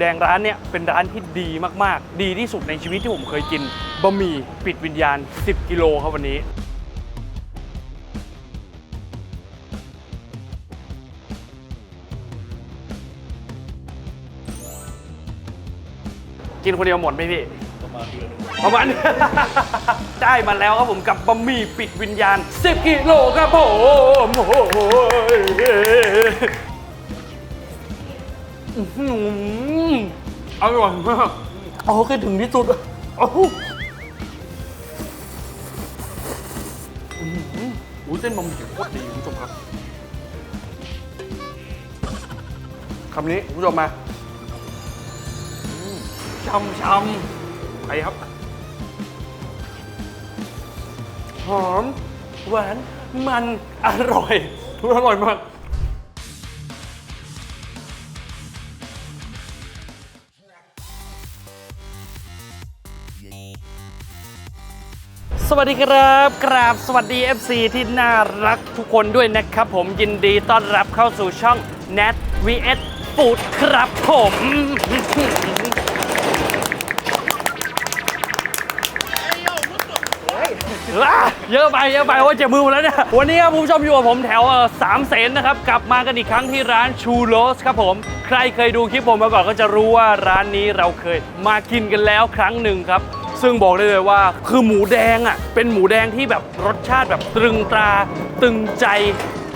แดงร้านเนี้ยเป็นร้านที่ดีมากๆ ดีที่สุดในชีวิตที่ผมเคยกินบะหมี่ปิดวิญญาณ 10 กิโลครับวันนี้กินคนเดียวหมดไหมพี่ ประมาณได้มาแล้วครับผมกับบะหมี่ปิดวิญญาณ 10 กิโลครับผม อ้โหอื้อหืออร่อยมากโอ้โหคิดถึงที่สุดโอ้โหอื้อหืออุ้ยเส้นบะหมี่โคตรดีคุณผู้ชมครับคำนี้คุณผู้ชมมาช่ำช่ำๆไปครับ หอม หวาน มัน อร่อยอร่อยมาก วัสดีครับกราบสวัสดี FC ที่น่ารักทุกคนด้วยนะครับผมยินดีต้อนรับเข้าสู่ช่อง Nat vs Food ครับผม อะเยอะไปเยอะไปว่าเจ็บมือหมดแล้วเนี่ยวันนี้ครับคุณผู้ชมอยู่กับผมแถวเอ่อสามเสนนะครับ กลับมากันอีกครั้งที่ร้านชูโรสครับผม ใครเคยดูคลิปผมมาก่อนก็จะรู้ว่าร้านนี้เราเคยมากินกันแล้วครั้งหนึ่งครับ ซึ่งบอกได้เลยว่าคือหมูแดงอะเป็นหมูแดงที่แบบรสชาติแบบตรึงตรา ตึงใจ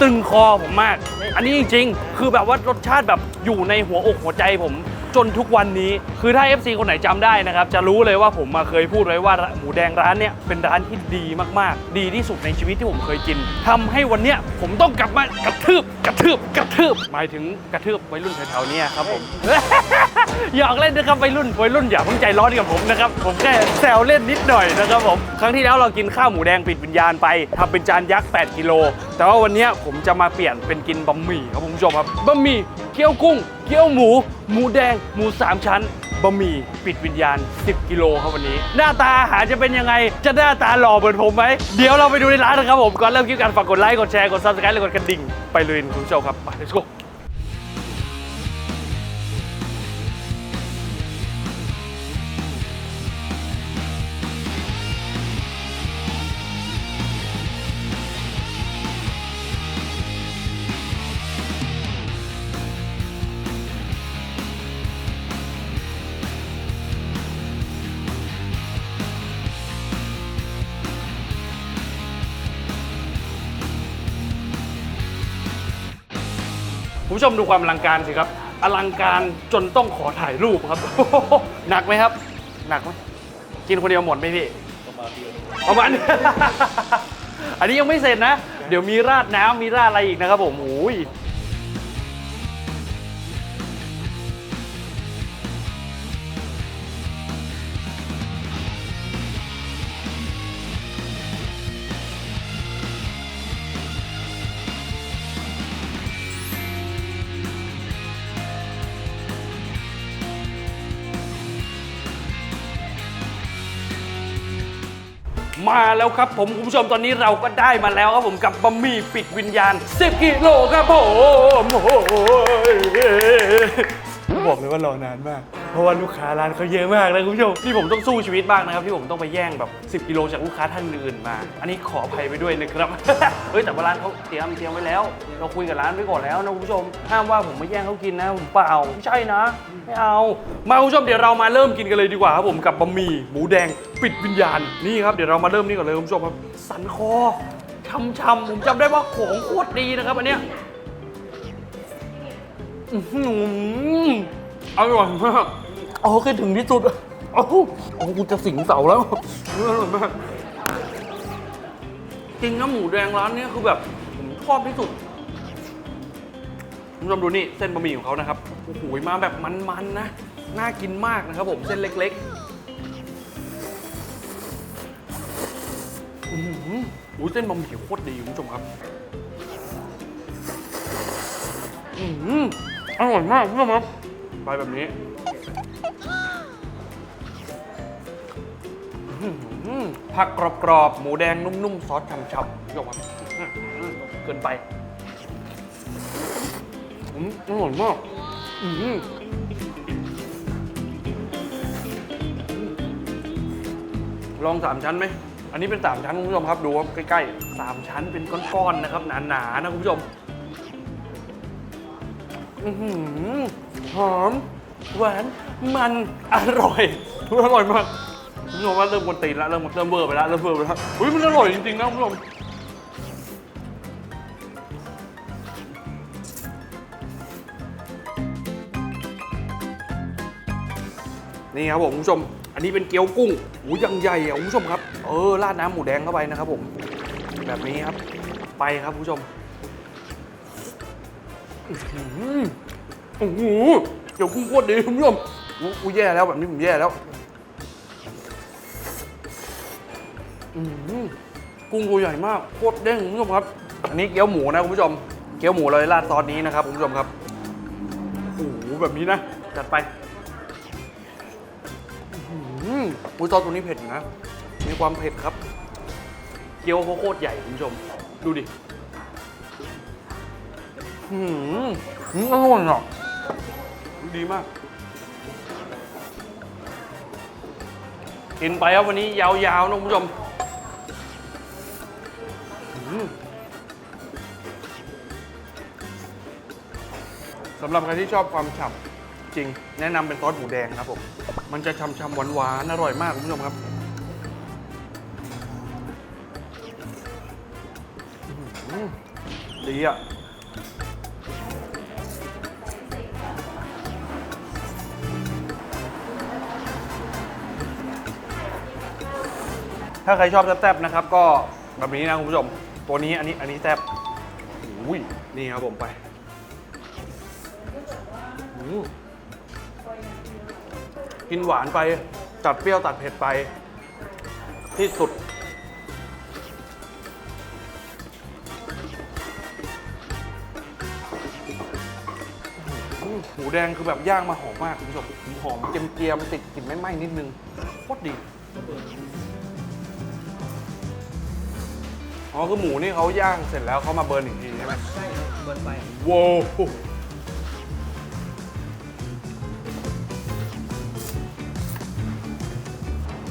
ตึงคอผมมาก อันนี้จริง ๆ คือแบบว่ารสชาติแบบอยู่ในหัวอกหัวใจผม จนทุกวันนี้ คือถ้า FC คนไหนจำได้นะครับ จะรู้เลยว่าผมมาเคยพูดไว้ว่าหมูแดงร้านเนี้ยเป็นร้านที่ดีมากๆ ดีที่สุดในชีวิตที่ผมเคยกินทำให้วันเนี้ยผมต้องกลับมากระทืบกระทืบกระทืบหมายถึงกระทืบวัยรุ่นแถวๆเนี้ยครับผมหยอกเล่นนะครับวัยรุ่นวัยรุ่นอย่าเพิ่งใจร้อนกับผมนะครับผมแค่แซวเล่นนิดหน่อยนะครับผมครั้งที่แล้วเรากินข้าวหมูแดงปิดวิญญาณไปทำเป็นจานยักษ์ 8 กิโล แต่ว่าวันนี้ผมจะมาเปลี่ยนเป็นกินบะหมี่ครับคุณผู้ชมครับบะหมี่เกี๊ยวกุ้ง เกี๊ยวหมู หมูแดง หมูสามชั้นบะหมี่ปิดวิญญาณ 10 กิโลครับวันนี้ หน้าตาอาหารจะเป็นยังไง จะหน้าตาหล่อเหมือนผมไหม เดี๋ยวเราไปดูในร้านนะครับผม ก่อนเริ่มคลิปกันฝากกดไลค์ กดแชร์ กดซับสไครต์และกดกระดิ่ง ไปเลยคุณผู้ชมครับ ไป let's go ผู้ชมดูความอลังการสิครับ อลังการจนต้องขอถ่ายรูปครับ หนักไหมครับ หนักไหมกินคนเดียวหมดไหมพี่ ประมาณ อันนี้ยังไม่เสร็จนะ เดี๋ยวมีราดน้ำมีราดอะไรอีกนะครับผมโอ้ย มาแล้วครับผมคุณผู้ชมตอนนี้เราก็ได้มาแล้วครับผมกับบะหมี่ปิดวิญญาณ 10กิโลครับผมโอ้โหบอกเลยว่ารอนานมาก เพราะว่าลูกค้าร้านเขาเยอะมากนะคุณผู้ชมที่ผมต้องสู้ชีวิตมากนะครับที่ผมต้องไปแย่งแบบ 10กิโลจากลูกค้าท่านอื่นมา อันนี้ขออภัยไปด้วยนะครับ เฮ้ยแต่ว่าร้านเขาเตรียมเตรียมไว้แล้ว เราคุยกับร้านไว้ก่อนแล้วนะคุณผู้ชมห้ามว่าผมมาแย่งเขากินนะผมเปล่าไม่ใช่นะไม่เอามาคุณผู้ชมเดี๋ยวเรามาเริ่มกินกันเลยดีกว่าครับผมกับบะหมี่หมูแดงปิดวิญญาณนี่ครับเดี๋ยวเรามาเริ่มนี่ก่อนเลยคุณผู้ชมครับสันคอช่ำๆผมจำได้ว่าของโคตรดีนะครับอันเนี้ย อื้อหือ อร่อยมากโอ้คิดถึงที่สุดโอ้โหโอ้โหกูจะสิงเสาแล้วอร่อยมากจริงนะหมูแดงร้านเนี้ยคือแบบผมชอบที่สุดคุณผู้ชมดูนี่เส้นบะหมี่ของเขานะครับโอ้โหมาแบบมันๆนะน่ากินมากนะครับผมเส้นเล็กๆอื้อหือโอ้ยเส้นบะหมี่โคตรดีคุณผู้ชมครับอือหืออร่อยมากคุณผู้ชมครับ ไปแบบนี้ผักกรอบๆ หมูแดงนุ่มๆ ซอสฉ่ำๆยกมาเกินไปอืมอร่อยมากอืมลองสามชั้นไหม อันนี้เป็นสามชั้นคุณผู้ชมครับดูว่าใกล้ๆสามชั้นเป็นก้อนๆนะครับ หนาๆนะคุณผู้ชม อืม หอม หวาน มันอร่อยอร่อยมากคุณผู้ชมว่าเริ่มกวนตีนแล้วเริ่มเริ่มเบอร์ไปแล้วเริ่มเบอร์ไปแล้วอุ้ยมันอร่อยจริงๆนะคุณผู้ชมนี่ครับผมคุณผู้ชม อันนี้เป็นเกี๊ยวกุ้งหูยังใหญ่อะคุณผู้ชมครับ เออราดน้ำหมูแดงเข้าไปนะครับผม แบบนี้ครับ ไปครับคุณผู้ชมอื้อหือ โอ้โหเกี๊ยวกุ้งโคตรดีคุณผู้ชมอู้อู้แย่แล้วแบบนี้ผมแย่แล้วอื้อหือกุ้งตัวใหญ่มากโคตรเด้งคุณผู้ชมครับ อันนี้เกี๊ยวหมูนะคุณผู้ชม เกี๊ยวหมูเลยราดซอสนี้นะครับคุณผู้ชมครับโอ้โหแบบนี้นะจัดไปอืมอุ้ยซอสตัวนี้เผ็ดนะ มีความเผ็ดครับ เกี๊ยวเขาโคตรใหญ่คุณผู้ชม ดูดิ อืมอืมอร่อยอะ ดีมาก กินไปครับวันนี้ยาวๆนะคุณผู้ชมสำหรับใครที่ชอบความฉ่ำจริง แนะนำเป็นซอสหมูแดงครับผม มันจะช่ำๆหวานๆอร่อยมากคุณผู้ชมครับดีอะ ถ้าใครชอบแซ่บๆนะครับ ก็แบบนี้นะคุณผู้ชม ตัวนี้อันนี้อันนี้แซ่บอุ้ยนี่ครับผมไปกินหวานไปตัดเปรี้ยวตัดเผ็ดไป ที่สุด หมูแดงคือแบบย่างมาหอมมากคุณผู้ชมหอมเจียมๆติดกลิ่นไม่ไหม้นิดนึงโคตรดี อ๋อคือหมูนี่เขาย่างเสร็จแล้วเขามาเบิร์นอีกทีใช่ไหมใช่ครับเบิร์นไฟว้าว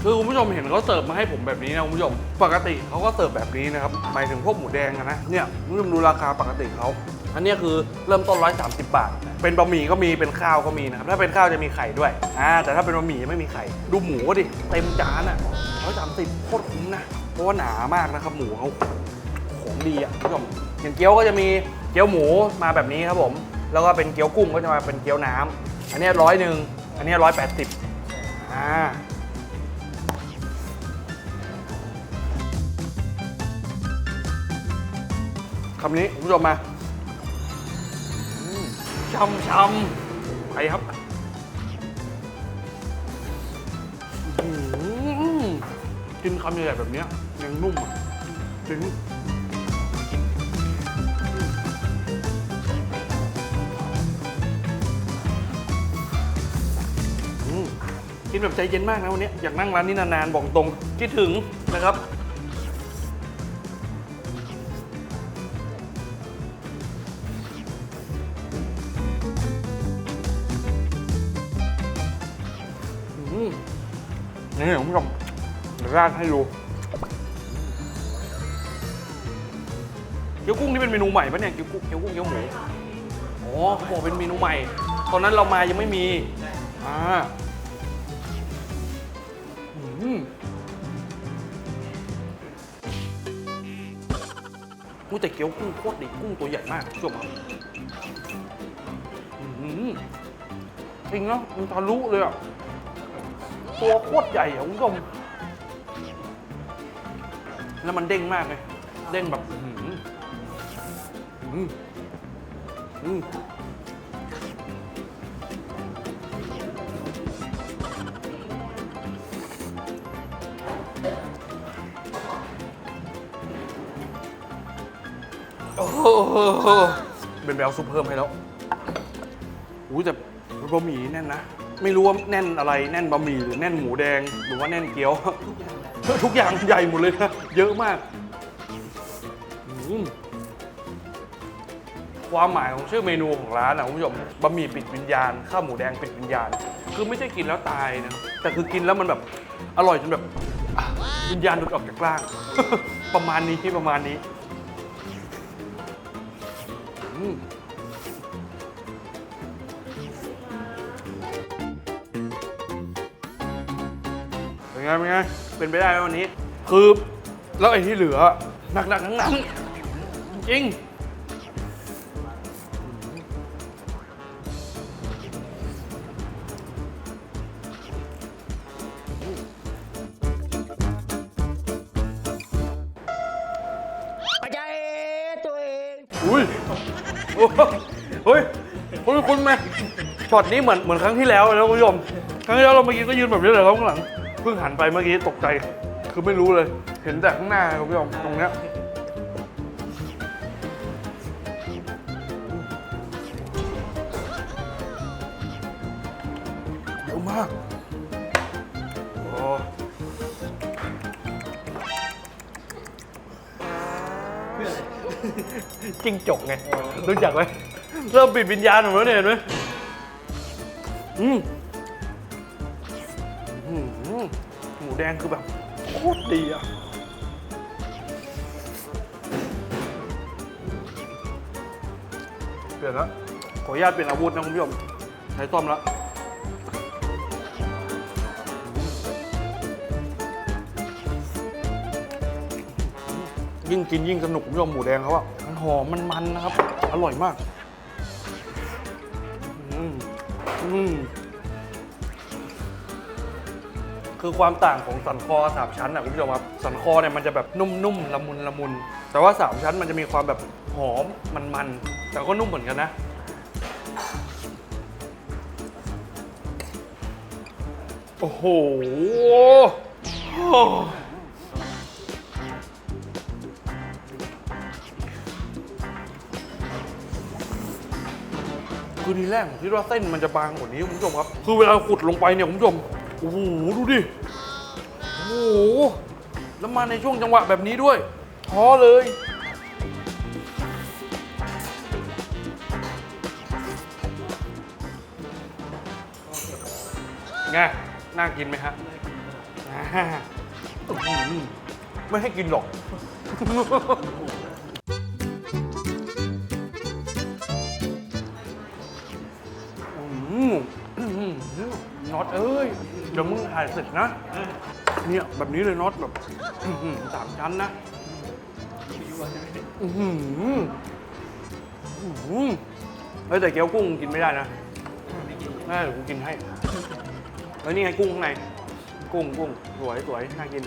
คือคุณผู้ชมเห็นเขาเสิร์ฟมาให้ผมแบบนี้นะคุณผู้ชม ปกติเขาก็เสิร์ฟแบบนี้นะครับหมายถึงพวกหมูแดงอะนะเนี่ยคุณผู้ชมดูราคาปกติเขาอันเนี้ยคือเริ่มต้น 130 บาท เป็นบะหมี่ก็มีเป็นข้าวก็มีนะครับถ้าเป็นข้าวจะมีไข่ด้วยอ่าแต่ถ้าเป็นบะหมี่ไม่มีไข่ ดูหมูก็ดิเต็มจานอะ130โคตรคุ้มนะ เพราะว่าหนามากนะครับหมูเขาของดีอะคุณผู้ชมอย่างเกี๊ยวก็จะมีเกี๊ยวหมูมาแบบนี้ครับผม แล้วก็เป็นเกี๊ยวกุ้งก็จะมาเป็นเกี๊ยวน้ำอันนี้ร้อยหนึ่งอันนี้ร้อยแปดสิบอ่าคำนี้คุณผู้ชมมาช่ำช่ำไปครับกินคำใหญ่ๆแบบนี้ ยังนุ่มอะจริงอืมกินแบบใจเย็นมากนะวันนี้อยากนั่งร้านนี้นานๆ บอกตรงคิดถึงนะครับ อืมนี่คุณผู้ชมเดี๋ยวราดให้ดู เกี๊ยวกุ้งนี่เป็นเมนูใหม่ปะเนี่ยเกี๊ยวกุ้งเกี๊ยวกุ้งเกี๊ยวหมูอ๋อเขาบอกเป็นเมนูใหม่ ตอนนั้นเรามายังไม่มีอ่าอืมอู้แต่เกี๊ยวกุ้งโคตรดีกุ้งตัวใหญ่มากคุณผู้ชมครับอืมจริงเนาะมันทะลุเลยอะ ตัวโคตรใหญ่อะคุณผู้ชมแล้วมันเด้งมากเลย เด้งแบบ อืมโอ้โหเป็นแบลซุปเพิ่มให้แล้วอู้แต่บะหมี่แน่นนะ ไม่รู้ว่าแน่นอะไร แน่นบะหมี่หรือแน่นหมูแดง หรือว่าแน่นเกี๊ยว ทุกอย่างทุกอย่างใหญ่หมดเลยนะ เยอะมาก ความหมายของชื่อเมนูของร้านนะคุณผู้ชมบะหมี่ปิดวิญญาณข้าวหมูแดงปิดวิญญาณ คือไม่ใช่กินแล้วตายนะแต่คือกินแล้วมันแบบอร่อยจนแบบอะวิญญาณหลุดออกจากร่าง ประมาณนี้ประมาณนี้อืม เป็นไงเป็นไง เป็นไปได้ไหมวันนี้ คือ แล้วไอ้ที่เหลือหนักๆทั้งนั้นจริง โอ้โหเฮ้ยคุณคุณไหมช็อตนี้เหมือนเหมือนครั้งที่แล้วเลยนะคุณผู้ชมครั้งที่แล้วเราเมื่อกี้ก็ยืนแบบนี้เลยครับข้างหลังเพิ่งหันไปเมื่อกี้ตกใจ คือไม่รู้เลย เห็นแต่ข้างหน้าคุณผู้ชมตรงเนี้ย จกไงรู้จักไหมเริ่มปิดวิญญาณผมแล้วเนี่ยเห็นไหมอืมหมูแดงคือแบบโคตรดีอะเปลี่ยนล้วขออนุญาตเปลี่ยนอาวุธนะคุณผู้ชมใช้ต้อมแล้วยิ่งกินยิ่งสนุกคุณผู้ชมหมูแดงเขาอะ หอมมันมันนะครับ อร่อยมาก อืมอืมคือความต่างของสันคอสามชั้นอะคุณผู้ชมครับสันคอเนี่ยมันจะแบบนุ่มๆละมุนละมุน แต่ว่าสามชั้นมันจะมีความแบบหอมมันๆแต่ก็นุ่มเหมือนกันนะโอ้โห ทีแรกผมคิดว่าเส้นมันจะบางกว่านี้คุณผู้ชมครับ คือเวลาขุดลงไปเนี่ยคุณผู้ชม โอ้โห ดูดิ โอ้โห แล้วมาในช่วงจังหวะแบบนี้ด้วยท้อเลย ไง น่ากินไหมฮะอ่าไม่ให้กินหรอก เอ้ยเดี๋ยวมึงถ่ายเสร็จนะ เนี่ยแบบนี้เลยน็อตแบบอื้อหือสามชั้นนะอื้อหืออื้อหือเฮ้ยแต่เกี๊ยวกุ้งกินไม่ได้นะน่เดี๋ยวกูกินให้แล้วนี่ไงกุ้งข้างใน กุ้งกุ้งสวยสวยน่ากิน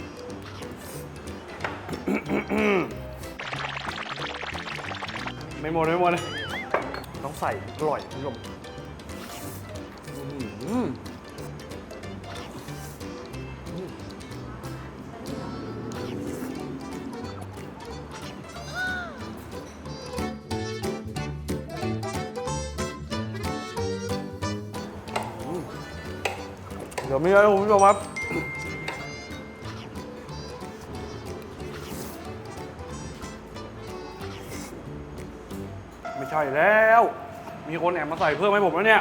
ไม่หมดไม่หมดเลยต้องใส่อร่อยคุณผู้ชมอืม ดี๋ยวมีอะไรคุณผู้ชมครับไม่ใช่แล้ว มีคนแอบมาใส่เพิ่มให้ผมแล้วเนี่ย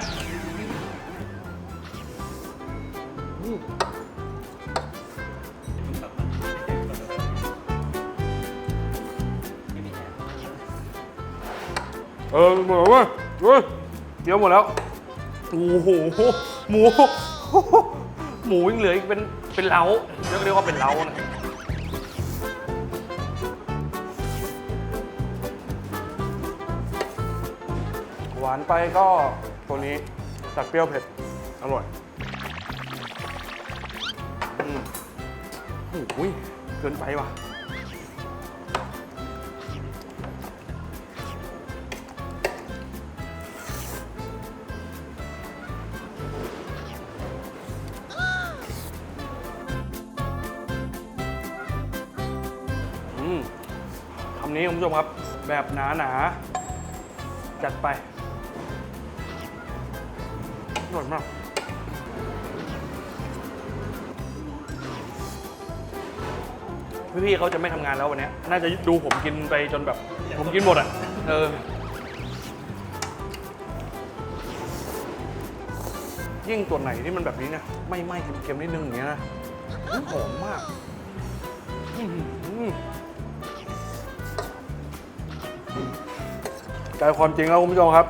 เออหมดแล้วเว้ยเว้ยเดี๋ยวหมดแล้ว โอ้โห หมู หมูยังเหลืออีกเป็นเป็นเล้าเรียกเรียกว่าเป็นเล้านะหวานไปก็ตัวนี้จัดเปรี้ยวเผ็ด อร่อยอืมโอ้ยเกินไปว่ะำนี้คุณผู้ชมครับแบบหนาหนาจัดไปอร่อยมากพี่ๆเขาจะไม่ทำงานแล้ววันนี้ น่าจะดูผมกินไปจนแบบ ผมกินหมดอะ เออ ยิ่งตัวไหนที่มันแบบนี้เนี่ยไม่ไหม้เค็มๆนิดนึงอย่างเงี้ยนะหอมมาก ใจความจริงแล้วคุณผู้ชมครับ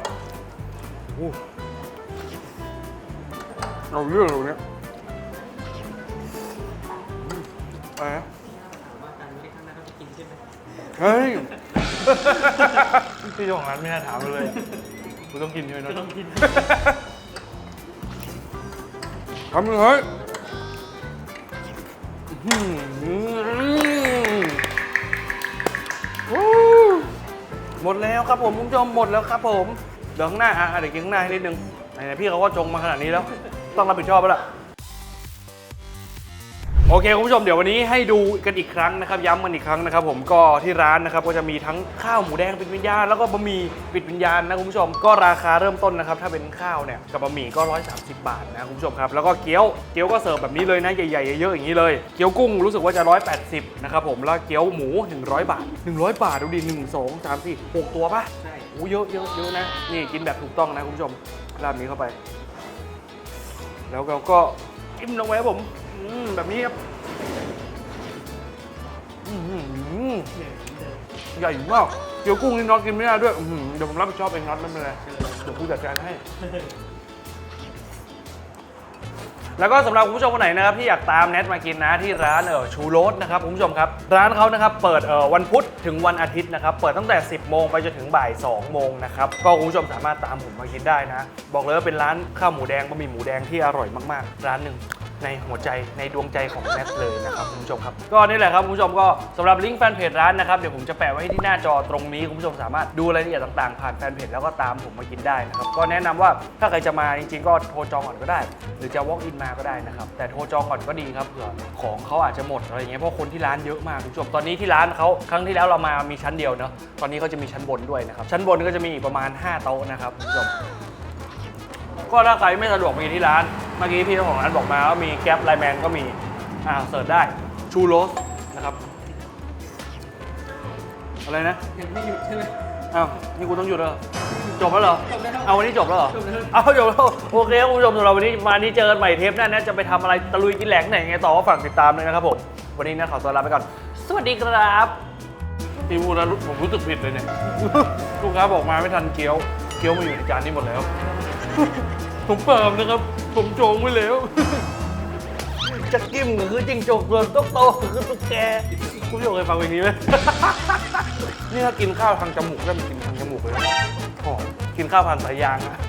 อู้เราเรื่องตรงนี้อะไรนะเฮ้ยพี่เจ้าของร้านไม่น่าถามเลยกูต้องกินใช่ไหมน็อตต้องกินทำเลยเฮ้ย หมดแล้วครับผมคุณผู้ชมหมดแล้วครับผมเดี๋ยวข้างหน้าอะเดี๋ยวกินข้างหน้าให้นิดนึงไหนๆพี่เขาก็จงมาขนาดนี้แล้ว ต้องรับผิดชอบแล้วล่ะ โอเคคุณผู้ชมเดี๋ยววันนี้ให้ดูกันอีกครั้งนะครับย้ำกันอีกครั้งนะครับ ผมก็ที่ร้านนะครับก็จะมีทั้งข้าวหมูแดงปิดวิญญาณแล้วก็บะหมี่ปิดวิญญาณนะคุณผู้ชมก็ราคาเริ่มต้นนะครับถ้าเป็นข้าวเนี่ยกับบะหมี่ก็ 130 บาทนะคุณผู้ชมครับแล้วก็เกี๊ยวเกี๊ยวก็เสิร์ฟแบบนี้เลยนะใหญ่ๆเยอะๆอย่างนี้เลยเกี๊ยวกุ้งรู้สึกว่าจะ 180นะครับผมแล้วเกี๊ยวหมู 100 บาท 100 บาทดูดิ1 2 3 4 6 ตัวปะใช่โอ้เยอะเยอะเยอะนะนี่กินแบบถูกต้องนะคุณผู้ชมราดนี้เข้าไป แล้วเราก็จิ้มลงไปครับผมอื มแบบนี้ครับอื้อหือใหญ่มากเกี๊ยวกุ้งนี่น็อตกินไม่ได้ด้วยอื้อหือเดี๋ยวผมรับผิดชอบเองน็อตไม่เป็นไรเดี๋ยวผู้จัดการให้ แล้วก็สำหรับคุณผู้ชมคนไหนนะครับที่อยากตามแนทมากินนะที่ร้านเออชูโรสนะครับคุณผู้ชมครับ ร้านเขานะครับเปิดเออวันพุธถึงวันอาทิตย์นะครับ เปิดตั้งแต่ 10 โมงไปจนถึงบ่าย 2 โมงนะครับ ก็คุณผู้ชมสามารถตามผมมากินได้นะ บอกเลยว่าเป็นร้านข้าวหมูแดงบะหมี่หมูแดงที่อร่อยมากๆ ร้านหนึ่ง ในหัวใจในดวงใจของแนทเลยนะครับคุณผู้ชมครับ ก็นี่แหละครับคุณผู้ชมก็สำหรับลิงก์แฟนเพจร้านนะครับเดี๋ยวผมจะแปะไว้ที่หน้าจอตรงนี้คุณผู้ชมสามารถดูรายละเอียดต่างๆ ผ่านแฟนเพจแล้วก็ตามผมมากินได้นะครับก็แนะนำว่าถ้าใครจะมาจริงๆก็โทรจองก่อนก็ได้ หรือจะ walk in มาก็ได้นะครับแต่โทรจองก่อนก็ดีครับเผื่อของเขาอาจจะหมดอะไรอย่างเงี้ยเพราะคนที่ร้านเยอะมากคุณผู้ชมตอนนี้ที่ร้านเขาครั้งที่แล้วเรามามีชั้นเดียวเนาะตอนนี้เขาจะมีชั้นบนด้วยนะครับชั้นบนก็จะมีอีกประมาณ 5 โต๊ะนะครับคุณผู้ชม ก็ถ้าใครไม่สะดวกมากินที่ร้าน เมื่อกี้พี่เจ้าของร้านบอกมาว่ามีแก๊ปไลแมนก็มี อ่าเสิร์ชได้ชูโรสนะครับ อะไรนะยังไม่หยุดใช่ไหมอ้าวนี่กูต้องหยุดแล้วเหรอจบแล้วเหรอ จบแล้วเอาวันนี้จบแล้วเหรอ จบแล้ว เอาจบแล้ว โอเคครับคุณผู้ชมสำหรับวันนี้มานี้เจอกันใหม่เทปหน้านะจะไปทำอะไรตะลุยกินแหลกไหนไงต่อก็ฝากติดตามเลยนะครับผม วันนี้นะขอตัวลาไปก่อน สวัสดีครับพี่พูดแล้วรู้ผมรู้สึกผิดเลยเนี่ย ลูกค้าบอกมาไม่ทันเกี๊ยว เกี๊ยวมาอยู่ในจานนี้หมดแล้ว ผมเปล่านะครับ ผมจองไว้แล้ว จะกิ้มก็คือจริงจกส่วนตุ๊กโตก็คือตุ๊กแกคุณผู้ชมเคยฟังเพลงนี้ไหม นี่ถ้ากินข้าวทางจมูกได้มันกินทางจมูกเลยนะหอมกินข้าวผ่านสายยางนะ